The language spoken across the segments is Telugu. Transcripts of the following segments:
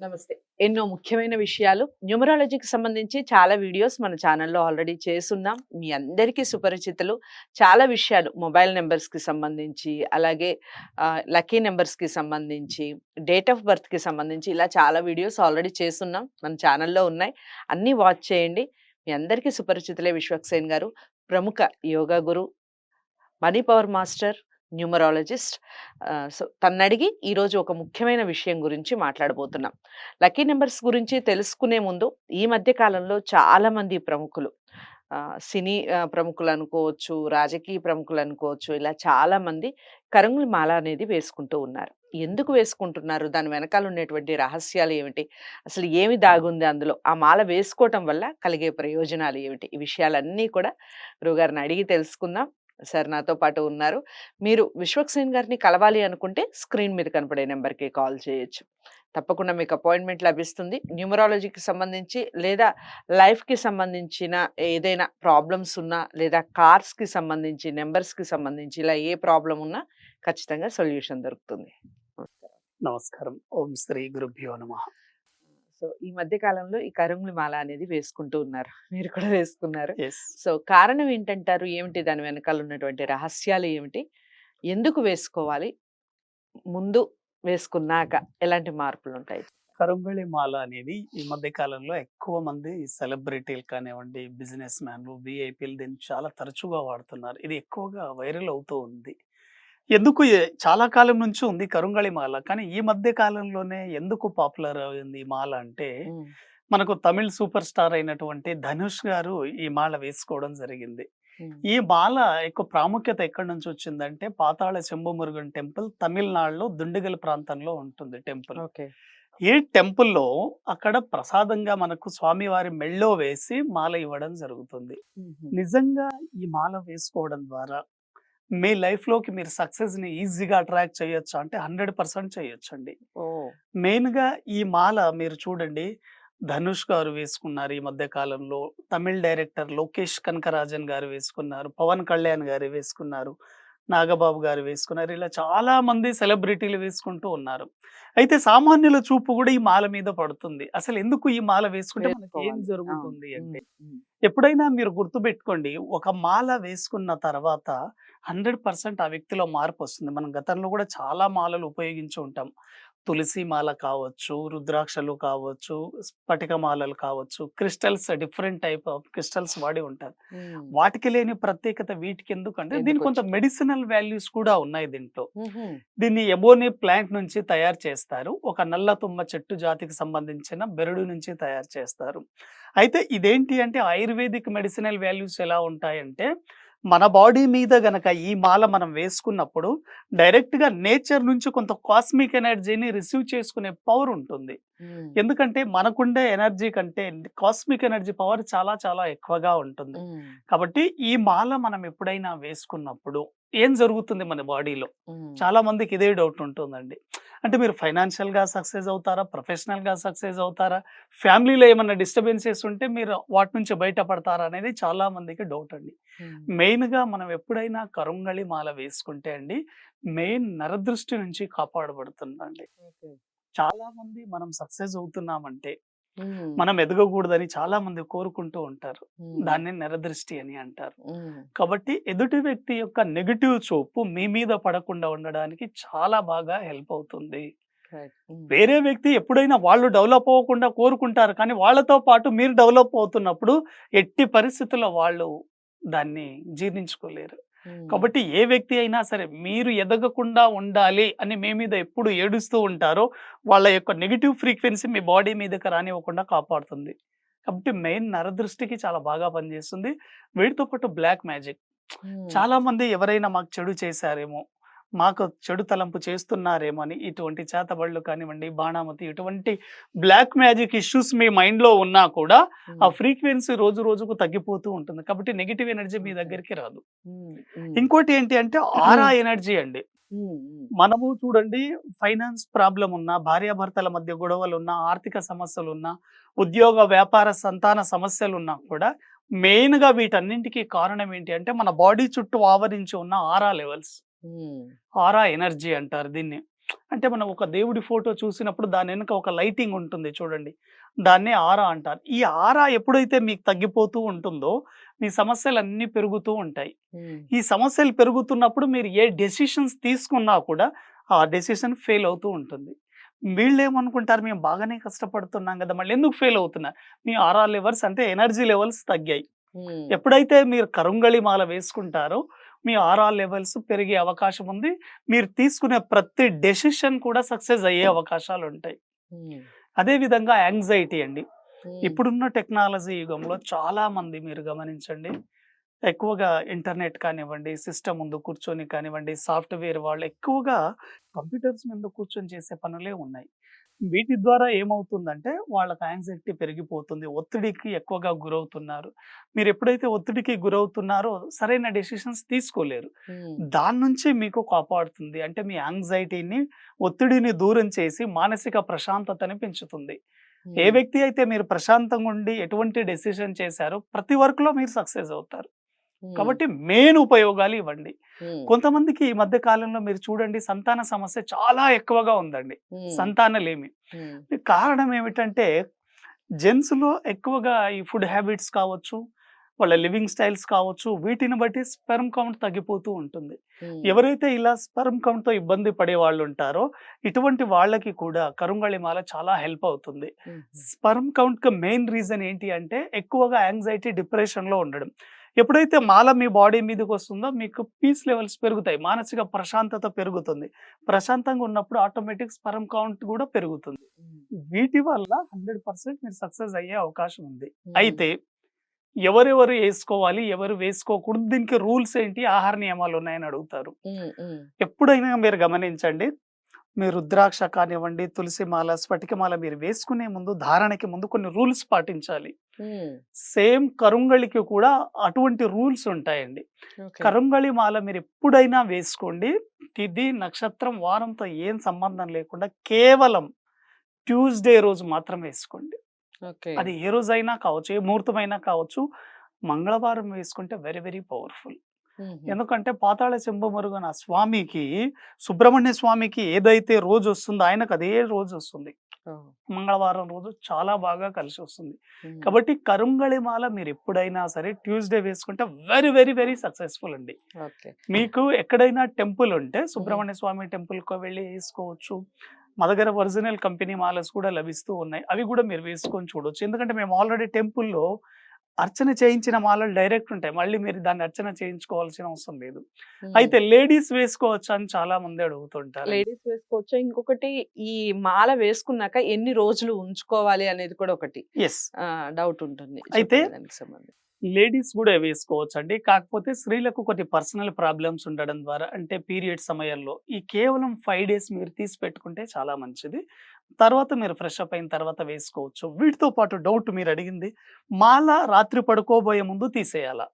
నమస్తే. ఎన్నో ముఖ్యమైన విషయాలు. న్యూమరాలజీకి సంబంధించి చాలా వీడియోస్ మన ఛానల్లో ఆల్రెడీ చేసున్నాం మీ అందరికీ సుపరిచితులు. చాలా విషయాలు మొబైల్ నెంబర్స్కి సంబంధించి అలాగే లక్కీ నెంబర్స్కి సంబంధించి డేట్ ఆఫ్ బర్త్కి సంబంధించి ఇలా చాలా వీడియోస్ ఆల్రెడీ చేస్తున్నాం. మన ఛానల్లో ఉన్నాయి. అన్నీ వాచ్ చేయండి. మీ అందరికీ సుపరిచితులే విశ్వక్సేన్ గారు. ప్రముఖ yoga guru money power master numerologist. So తన్నడిగి ఈరోజు ఒక ముఖ్యమైన విషయం గురించి మాట్లాడబోతున్నాం. లక్కీ నెంబర్స్ గురించి తెలుసుకునే ముందు ఈ మధ్య కాలంలో చాలామంది ప్రముఖులు సినీ ప్రముఖులు అనుకోవచ్చు రాజకీయ ప్రముఖులు అనుకోవచ్చు ఇలా చాలామంది కరంగుల మాల అనేది వేసుకుంటూ ఉన్నారు. ఎందుకు వేసుకుంటున్నారు? దాని వెనకాల ఉన్నటువంటి రహస్యాలు ఏమిటి? అసలు ఏమి దాగుంది అందులో? ఆ మాల వేసుకోవటం వల్ల కలిగే ప్రయోజనాలు ఏమిటి? ఈ విషయాలన్నీ కూడా గురుగారిని అడిగి తెలుసుకుందాం. సార్ నాతో పాటు ఉన్నారు. మీరు విశ్వక్సేన్ గారిని కలవాలి అనుకుంటే స్క్రీన్ మీద కనపడే నెంబర్కి కాల్ చేయొచ్చు. తప్పకుండా మీకు అపాయింట్మెంట్ లభిస్తుంది. న్యూమరాలజీకి సంబంధించి లేదా లైఫ్కి సంబంధించిన ఏదైనా ప్రాబ్లమ్స్ ఉన్నా లేదా కార్స్కి సంబంధించి నెంబర్స్కి సంబంధించి ఇలా ఏ ప్రాబ్లం ఉన్నా ఖచ్చితంగా సొల్యూషన్ దొరుకుతుంది. నమస్కారం. ఓం శ్రీ గురుభ్యో నమ. సో ఈ మధ్య కాలంలో ఈ కరుంగులి మాల అనేది వేసుకుంటూ ఉన్నారు. మీరు కూడా వేసుకున్నారు. సో కారణం ఏంటంటారు? ఏమిటి? దాని వెనకాల ఉన్నటువంటి రహస్యాలు ఏమిటి? ఎందుకు వేసుకోవాలి? ముందు వేసుకున్నాక ఎలాంటి మార్పులు ఉంటాయి? కరుంగళి మాల అనేది ఈ మధ్య కాలంలో ఎక్కువ మంది సెలబ్రిటీలు కానివ్వండి బిజినెస్ మ్యాన్లు విఐపీలు దీన్ని చాలా తరచుగా వాడుతున్నారు. ఇది ఎక్కువగా వైరల్ అవుతూ ఉంది. ఎందుకు చాలా కాలం నుంచి ఉంది కరుంగళి మాల? కానీ ఈ మధ్య కాలంలోనే ఎందుకు పాపులర్ అయింది ఈ మాల అంటే మనకు తమిళ్ సూపర్ స్టార్ అయినటువంటి ధనుష్ గారు ఈ మాల వేసుకోవడం జరిగింది. ఈ మాల ఎక్కువ ప్రాముఖ్యత ఎక్కడి నుంచి వచ్చిందంటే పాతాళ శంభుమురుగన్ టెంపుల్ తమిళనాడులో దుండిగల్ ప్రాంతంలో ఉంటుంది టెంపుల్. ఓకే. ఈ టెంపుల్లో అక్కడ ప్రసాదంగా మనకు స్వామివారి మెళ్ళో వేసి మాల ఇవ్వడం జరుగుతుంది. నిజంగా ఈ మాల వేసుకోవడం ద్వారా మీ లైఫ్లోకి మీరు సక్సెస్ని ఈజీగా అట్రాక్ట్ చేయొచ్చు? అంటే హండ్రెడ్ పర్సెంట్ చేయొచ్చు అండి ఓ మెయిన్గా ఈ మాల మీరు చూడండి. ధనుష్ గారు వేసుకున్నారు ఈ మధ్య కాలంలో. తమిళ్ డైరెక్టర్ లోకేష్ కనకరాజన్ గారు వేసుకున్నారు. పవన్ కళ్యాణ్ గారు వేసుకున్నారు. నాగబాబు గారు వేసుకున్నారు. ఇలా చాలా మంది సెలబ్రిటీలు వేసుకుంటూ ఉన్నారు. అయితే సామాన్యుల చూపు కూడా ఈ మాల మీద పడుతుంది. అసలు ఎందుకు ఈ మాల వేసుకుంటే మనకి ఏం. జరుగుతుంది అంటే ఎప్పుడైనా మీరు గుర్తుపెట్టుకోండి. ఒక మాల వేసుకున్న తర్వాత హండ్రెడ్ పర్సెంట్ ఆ వ్యక్తిలో మార్పు వస్తుంది మనం గతంలో కూడా చాలా మాలలు ఉపయోగించి ఉంటాం. తులసి మాల కావచ్చు రుద్రాక్షలు కావచ్చు స్ఫటిక మాలలు కావచ్చు crystals different type of crystals వాడి ఉంటారు. వాటికి లేని ప్రత్యేకత వీటికి ఎందుకంటే ఎందుకు దీనికి కొంత? మెడిసినల్ వాల్యూస్ కూడా ఉన్నాయి దీంట్లో. దీన్ని ఎబోనీ ప్లాంట్ నుంచి తయారు చేస్తారు. ఒక నల్ల తుమ్మ చెట్టు జాతికి సంబంధించిన బెరడు నుంచి తయారు చేస్తారు. అయితే ఇదేంటి అంటే ఆయుర్వేదిక్ మెడిసినల్ వాల్యూస్ ఎలా ఉంటాయంటే మన బాడీ మీద గనక ఈ మాల మనం వేసుకున్నప్పుడు డైరెక్ట్గా నేచర్ నుంచి కొంత కాస్మిక్ ఎనర్జీని రిసీవ్ చేసుకునే పవర్ ఉంటుంది. ఎందుకంటే మనకుండే ఎనర్జీ కంటే కాస్మిక్ ఎనర్జీ పవర్ చాలా చాలా ఎక్కువగా ఉంటుంది. కాబట్టి ఈ మాల మనం ఎప్పుడైనా వేసుకున్నప్పుడు ఏం జరుగుతుంది మన బాడీలో? చాలా మందికి ఇదే డౌట్ ఉంటుందండి. అంటే మీరు ఫైనాన్షియల్గా సక్సెస్ అవుతారా? ప్రొఫెషనల్గా సక్సెస్ అవుతారా? ఫ్యామిలీలో ఏమైనా డిస్టర్బెన్సెస్ ఉంటే మీరు వాటి నుంచి బయటపడతారా అనేది చాలా మందికి డౌట్ అండి. ఉమ్, మెయిన్గా మనం ఎప్పుడైనా కరుంగళి మాల వేసుకుంటే అండి మెయిన్ నరదృష్టి నుంచి కాపాడబడుతుందండి. ఓకే. చాలా మంది మనం సక్సెస్ అవుతున్నామంటే మనం ఎదగకూడదని చాలా మంది కోరుకుంటూ ఉంటారు. దాన్ని నరదృష్టి అని అంటారు. కాబట్టి ఎదుటి వ్యక్తి యొక్క నెగటివ్ చూపు మీ మీద పడకుండా ఉండడానికి చాలా బాగా హెల్ప్ అవుతుంది. వేరే వ్యక్తి ఎప్పుడైనా వాళ్ళు డెవలప్ అవ్వకుండా కోరుకుంటారు. కానీ వాళ్ళతో పాటు మీరు డెవలప్ అవుతున్నప్పుడు ఎట్టి పరిస్థితుల్లో వాళ్ళు దాన్ని జీర్ణించుకోలేరు. కాబట్టి ఏ వ్యక్తి అయినా సరే మీరు ఎదగకుండా ఉండాలి అని మీ మీద ఎప్పుడు ఏడుస్తూ ఉంటారో వాళ్ళ యొక్క నెగిటివ్ ఫ్రీక్వెన్సీ మీ బాడీ మీదకి రానివ్వకుండా కాపాడుతుంది. కాబట్టి మెయిన్ నరదృష్టికి చాలా బాగా పనిచేస్తుంది. వీటితో పాటు బ్లాక్ మ్యాజిక్. చాలా మంది ఎవరైనా మాకు చెడు చేశారేమో మాకు చెడు తలంపు చేస్తున్నారేమో అని ఇటువంటి చేతబళ్ళు కానివ్వండి బాణామతి ఇటువంటి బ్లాక్ మ్యాజిక్ ఇష్యూస్ మీ mind లో ఉన్నా కూడా ఆ ఫ్రీక్వెన్సీ రోజు రోజుకు తగ్గిపోతూ ఉంటుంది. కాబట్టి నెగిటివ్ ఎనర్జీ మీ దగ్గరికి రాదు. ఇంకోటి ఏంటి అంటే ఆరా ఎనర్జీ అండి. మనము చూడండి ఫైనాన్స్ ప్రాబ్లం ఉన్నా భార్యాభర్తల మధ్య గొడవలు ఉన్నా ఆర్థిక సమస్యలు ఉన్నా ఉద్యోగ వ్యాపార సంతాన సమస్యలు ఉన్నా కూడా మెయిన్గా వీటన్నింటికి కారణం ఏంటి అంటే మన బాడీ చుట్టూ ఆవరించి ఉన్న ఆరా లెవెల్స్ ఆరా ఎనర్జీ అంటారు దీన్ని. అంటే మనం ఒక దేవుడి ఫోటో చూసినప్పుడు దాని వెనుక ఒక లైటింగ్ ఉంటుంది చూడండి. దాన్నే ఆరా అంటారు. ఈ ఆరా ఎప్పుడైతే మీకు తగ్గిపోతూ ఉంటుందో మీ సమస్యలు అన్నీ పెరుగుతూ ఉంటాయి. ఈ సమస్యలు పెరుగుతున్నప్పుడు మీరు ఏ డెసిషన్స్ తీసుకున్నా కూడా ఆ డెసిషన్ ఫెయిల్ అవుతూ ఉంటుంది. వీళ్ళు ఏమనుకుంటారు మేము బాగానే కష్టపడుతున్నాం కదా మళ్ళీ ఎందుకు ఫెయిల్ అవుతున్నారు? మీ ఆర్ఆ లెవెల్స్ అంటే ఎనర్జీ లెవెల్స్ తగ్గాయి. ఎప్పుడైతే మీరు కరుంగళి మాల వేసుకుంటారో మీ ఆర్ఆర్ లెవెల్స్ పెరిగే అవకాశం ఉంది. మీరు తీసుకునే ప్రతి డెసిషన్ కూడా సక్సెస్ అయ్యే అవకాశాలు ఉంటాయి ఉమ్, అదే విధంగా యాంగ్జైటీ అండి. ఇప్పుడున్న టెక్నాలజీ యుగంలో చాలా మంది మీరు గమనించండి. ఎక్కువగా ఇంటర్నెట్ కానివ్వండి సిస్టమ్ ముందు కూర్చొని కానివ్వండి సాఫ్ట్వేర్ వాళ్ళు ఎక్కువగా కంప్యూటర్స్ మీద కూర్చొని చేసే పనులే ఉన్నాయి. వీటి ద్వారా ఏమవుతుందంటే వాళ్ళకి యాంగ్జైటీ పెరిగిపోతుంది ఒత్తిడికి ఎక్కువగా గురవుతున్నారు. మీరు ఎప్పుడైతే ఒత్తిడికి గురవుతున్నారో సరైన డెసిషన్స్ తీసుకోలేరు. దాని నుంచి మీకు కాపాడుతుంది. అంటే మీ యాంగ్జైటీని ఒత్తిడిని దూరం చేసి మానసిక ప్రశాంతతని పెంచుతుంది. ఏ వ్యక్తి అయితే మీరు ప్రశాంతంగా ఉండి ఎటువంటి డెసిషన్ చేశారో ప్రతి వర్క్లో మీరు సక్సెస్ అవుతారు. కాబట్టి మెయిన్ ఉపయోగాలు ఇవ్వండి. కొంతమందికి ఈ మధ్య కాలంలో మీరు చూడండి సంతాన సమస్య చాలా ఎక్కువగా ఉందండి. సంతానలేమి. కారణం ఏమిటంటే జెంట్స్లో ఎక్కువగా ఈ ఫుడ్ హ్యాబిట్స్ కావచ్చు వాళ్ళ లివింగ్ స్టైల్స్ కావచ్చు వీటిని బట్టి స్పెర్మ్ కౌంట్ తగ్గిపోతూ ఉంటుంది. ఎవరైతే ఇలా స్పెర్మ్ కౌంట్తో ఇబ్బంది పడే వాళ్ళు ఉంటారో ఇటువంటి వాళ్ళకి కూడా కరుంగళి మాల చాలా హెల్ప్ అవుతుంది. స్పర్మ్ కౌంట్కి మెయిన్ రీజన్ ఏంటి అంటే ఎక్కువగా యాంగ్జైటీ డిప్రెషన్లో ఉండడం. ఎప్పుడైతే మాల మీ బాడీ మీదకి వస్తుందో మీకు పీస్ లెవెల్స్ పెరుగుతాయి. మానసిక ప్రశాంతత పెరుగుతుంది. ప్రశాంతంగా ఉన్నప్పుడు ఆటోమేటిక్ స్పర్మ్ కౌంట్ కూడా పెరుగుతుంది. వీటి వల్ల హండ్రెడ్ పర్సెంట్ మీరు సక్సెస్ అయ్యే అవకాశం ఉంది. అయితే ఎవరెవరు వేసుకోవాలి ఎవరు వేసుకోకూడదు దీనికి రూల్స్ ఏంటి ఆహార నియమాలు ఉన్నాయని అడుగుతారు. ఎప్పుడైనా మీరు గమనించండి మీరు రుద్రాక్ష కానివ్వండి తులసి మాల స్ఫటికమాల మీరు వేసుకునే ముందు ధారణకి ముందు కొన్ని రూల్స్ పాటించాలి. సేమ్ కరుంగళికి కూడా అటువంటి రూల్స్ ఉంటాయండి. కరుంగళి మాల మీరు ఎప్పుడైనా వేసుకోండి. తిథి నక్షత్రం వారంతో ఏం సంబంధం లేకుండా కేవలం ట్యూస్డే రోజు మాత్రం వేసుకోండి. అది ఏ రోజైనా కావచ్చు ఏ ముహూర్తమైనా కావచ్చు మంగళవారం వేసుకుంటే వెరీ వెరీ పవర్ఫుల్. ఎందుకంటే పాతాళ సింహమురుగన స్వామికి సుబ్రహ్మణ్య స్వామికి ఏదైతే రోజు వస్తుందో ఆయనకు అదే రోజు వస్తుంది. మంగళవారం రోజు చాలా బాగా కలిసి వస్తుంది కాబట్టి కరుంగళి మాల మీరు ఎప్పుడైనా సరే ట్యూస్డే వేసుకుంటే వెరీ వెరీ వెరీ సక్సెస్ఫుల్ అండి మీకు ఎక్కడైనా టెంపుల్ ఉంటే సుబ్రహ్మణ్య స్వామి టెంపుల్కి వెళ్ళి వేసుకోవచ్చు. మా దగ్గర ఒరిజినల్ కంపెనీ మాలస్ కూడా లభిస్తూ ఉన్నాయి. అవి కూడా మీరు వేసుకొని చూడొచ్చు. ఎందుకంటే మేము ఆల్రెడీ టెంపుల్లో అర్చన చేయించిన మాలలు డైరెక్ట్ ఉంటాయి. మళ్ళీ మీరు దాన్ని అర్చన చేయించుకోవాల్సిన అవసరం లేదు. అయితే లేడీస్ వేసుకోవచ్చు అని చాలా మంది అడుగుతుంటారు. లేడీస్ వేసుకోవచ్చు? ఇంకొకటి ఈ మాల వేసుకున్నాక ఎన్ని రోజులు ఉంచుకోవాలి అనేది కూడా ఒకటి ఎస్ డౌట్ ఉంటుంది. అయితే- లేడీస్ కూడా వేసుకోవచ్చు అండి కాకపోతే స్త్రీలకు కొన్ని పర్సనల్ ప్రాబ్లమ్స్ ఉండడం ద్వారా అంటే పీరియడ్ సమయంలో ఈ కేవలం ఫైవ్ డేస్ మీరు తీసి పెట్టుకుంటే చాలా మంచిది. తర్వాత మీరు ఫ్రెష్ అప్ అయిన తర్వాత వేసుకోవచ్చు. వీటితో పాటు డౌట్ మీరు అడిగింది మాల రాత్రి పడుకోబోయే ముందు తీసేయాలా?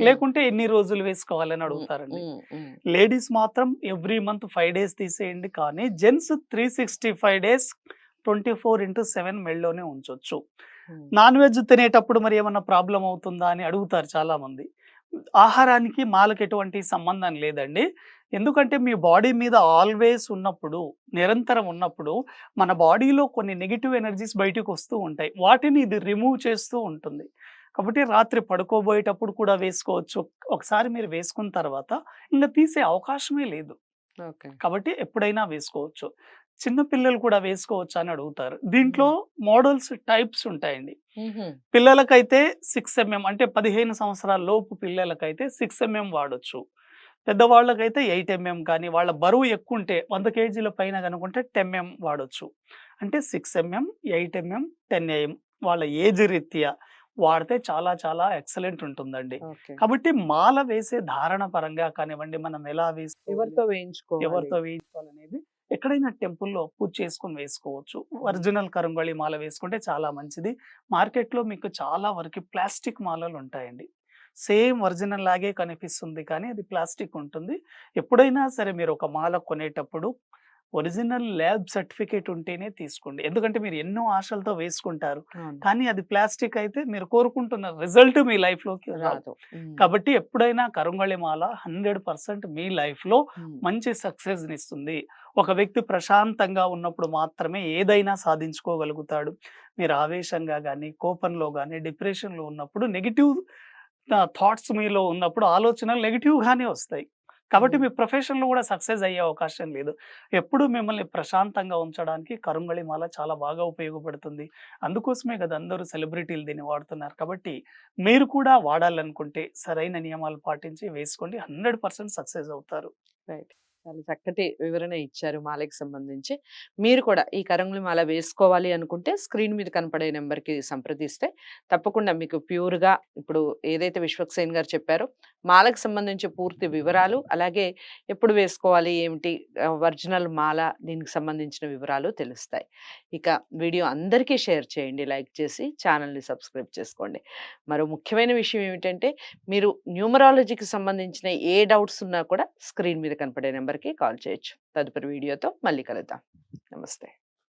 లేకుంటే ఎన్ని రోజులు వేసుకోవాలని అడుగుతారండి. లేడీస్ మాత్రం ఎవ్రీ మంత్ ఫైవ్ డేస్ తీసేయండి. కానీ gents three sixty five days twenty four into seven మెల్లోనే ఉంచొచ్చు. ఉమ్, నాన్ వెజ్ తినేటప్పుడు మరి ఏమన్నా ప్రాబ్లం అవుతుందా అని అడుగుతారు చాలా మంది ఆహారానికి మాలకు ఎటువంటి సంబంధం లేదండి. ఎందుకంటే మీ బాడీ మీద ఆల్వేస్ ఉన్నప్పుడు నిరంతరం ఉన్నప్పుడు మన బాడీలో కొన్ని నెగిటివ్ ఎనర్జీస్ బయటకు వస్తూ ఉంటాయి. వాటిని ఇది రిమూవ్ చేస్తూ ఉంటుంది. కాబట్టి రాత్రి పడుకోబోయేటప్పుడు కూడా వేసుకోవచ్చు. ఒకసారి మీరు వేసుకున్న తర్వాత ఇంకా తీసే అవకాశమే లేదు. కాబట్టి ఎప్పుడైనా వేసుకోవచ్చు. చిన్న పిల్లలు కూడా వేసుకోవచ్చు అని అడుగుతారు. దీంట్లో మోడల్స్ టైప్స్ ఉంటాయండి. పిల్లలకైతే సిక్స్ ఎంఎం అంటే పదిహేను సంవత్సరాల లోపు పిల్లలకైతే సిక్స్ ఎంఎం వాడొచ్చు. పెద్దవాళ్ళకైతే ఎయిట్ ఎంఎం కానీ వాళ్ళ బరువు ఎక్కువ ఉంటే వంద కేజీల పైన కనుకుంటే టెన్ ఎంఎం వాడొచ్చు. అంటే six mm eight mm ten mm వాళ్ళ ఏజ్ రీత్యా వాడితే చాలా చాలా ఎక్సలెంట్ ఉంటుందండి. కాబట్టి మాల వేసే ధారణ పరంగా కానివ్వండి మనం ఎలా వేసుకోవాలి ఎవరితో వేయించుకోవాలి? ఎవరితో వేయించుకోవాలనేది ఎక్కడైనా టెంపుల్లో పూజ చేసుకొని వేసుకోవచ్చు. ఒరిజినల్ కరంగళి మాల వేసుకుంటే చాలా మంచిది. మార్కెట్లో మీకు చాలా వరకు ప్లాస్టిక్ మాలలు ఉంటాయండి. సేమ్ ఒరిజినల్ లాగే కనిపిస్తుంది కానీ అది ప్లాస్టిక్ ఉంటుంది. ఎప్పుడైనా సరే మీరు ఒక మాల కొనేటప్పుడు ఒరిజినల్ ల్యాబ్ సర్టిఫికేట్ ఉంటేనే తీసుకోండి. ఎందుకంటే మీరు ఎన్నో ఆశలతో వేసుకుంటారు. కానీ అది ప్లాస్టిక్ అయితే మీరు కోరుకుంటున్న రిజల్ట్ మీ లైఫ్లోకి రాదు. కాబట్టి ఎప్పుడైనా కరుంగళి మాల హండ్రెడ్ పర్సెంట్ మీ లైఫ్లో మంచి సక్సెస్ ఇస్తుంది. ఒక వ్యక్తి ప్రశాంతంగా ఉన్నప్పుడు మాత్రమే ఏదైనా సాధించుకోగలుగుతాడు. మీరు ఆవేశంగా కానీ కోపంలో కానీ డిప్రెషన్లో ఉన్నప్పుడు నెగిటివ్ థాట్స్ మీలో ఉన్నప్పుడు ఆలోచనలు నెగిటివ్ గానే వస్తాయి. కాబట్టి. మీ ప్రొఫెషన్లో కూడా సక్సెస్ అయ్యే అవకాశం లేదు. ఎప్పుడు మిమ్మల్ని ప్రశాంతంగా ఉంచడానికి కరుంగళి మాల చాలా బాగా ఉపయోగపడుతుంది. అందుకోసమే కదా అందరూ సెలబ్రిటీలు దీన్ని వాడుతున్నారు. కాబట్టి మీరు కూడా వాడాలనుకుంటే సరైన నియమాలు పాటించి వేసుకోండి. హండ్రెడ్ పర్సెంట్ సక్సెస్ అవుతారు. రైట్. చాలా చక్కటి వివరణ ఇచ్చారు మాలకి సంబంధించి. మీరు కూడా ఈ కరంగులు మాల వేసుకోవాలి అనుకుంటే స్క్రీన్ మీద కనపడే నెంబర్కి సంప్రదిస్తే తప్పకుండా మీకు ప్యూర్గా ఇప్పుడు ఏదైతే విశ్వక్సేన్ గారు చెప్పారో మాలకు సంబంధించి పూర్తి వివరాలు అలాగే ఎప్పుడు వేసుకోవాలి ఏమిటి ఒరిజినల్ మాల దీనికి సంబంధించిన వివరాలు తెలుస్తాయి. ఇక వీడియో అందరికీ షేర్ చేయండి లైక్ చేసి ఛానల్ని సబ్స్క్రైబ్ చేసుకోండి. మరో ముఖ్యమైన విషయం ఏమిటంటే మీరు న్యూమరాలజీకి సంబంధించిన ఏ డౌట్స్ ఉన్నా కూడా స్క్రీన్ మీద కనపడే నెంబర్ నెంబర్కి కాల్ చేయొచ్చు. తదుపరి వీడియోతో మళ్ళీ కలుద్దాం. నమస్తే.